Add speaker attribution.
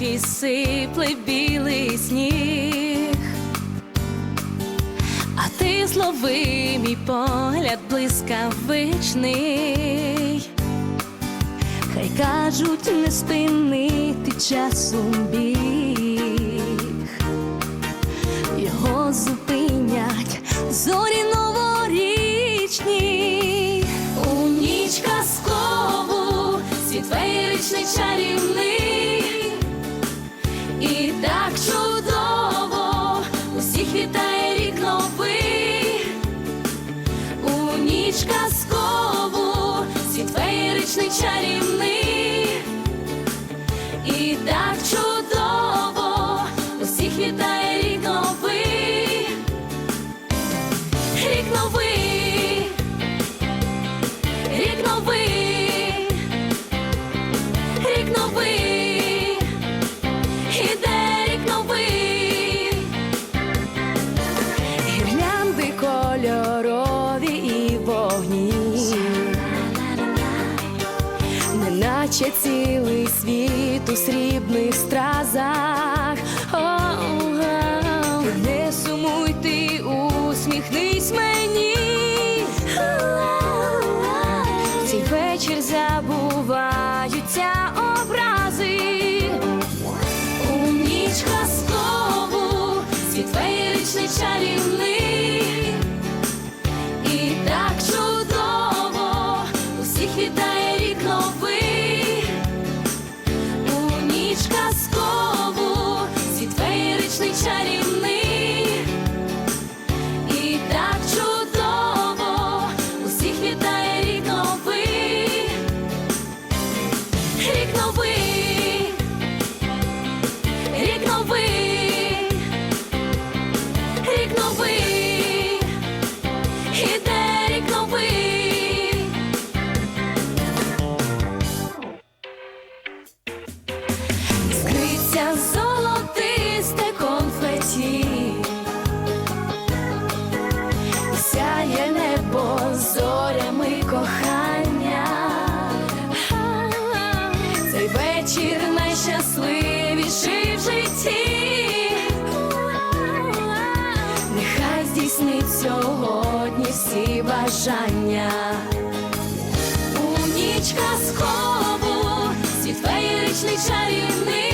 Speaker 1: сипле білий сніг, а ти злови мій погляд блискавичний. Хай кажуть, не спинити часом біг, його зупинять зорі новорічні, у ніч казкову, світ феєричний чарівний, неначе цілий світ у срібних стразах. О-о-о. Не сумуй ти, усміхнись мені. В Цей вечір забуваються образи. У ніч казкову, світ феєричний чарівний, вечір найщасливіший в житті. Нехай здійснить сьогодні всі бажання. У нічка казкову світ феєричний чарівний.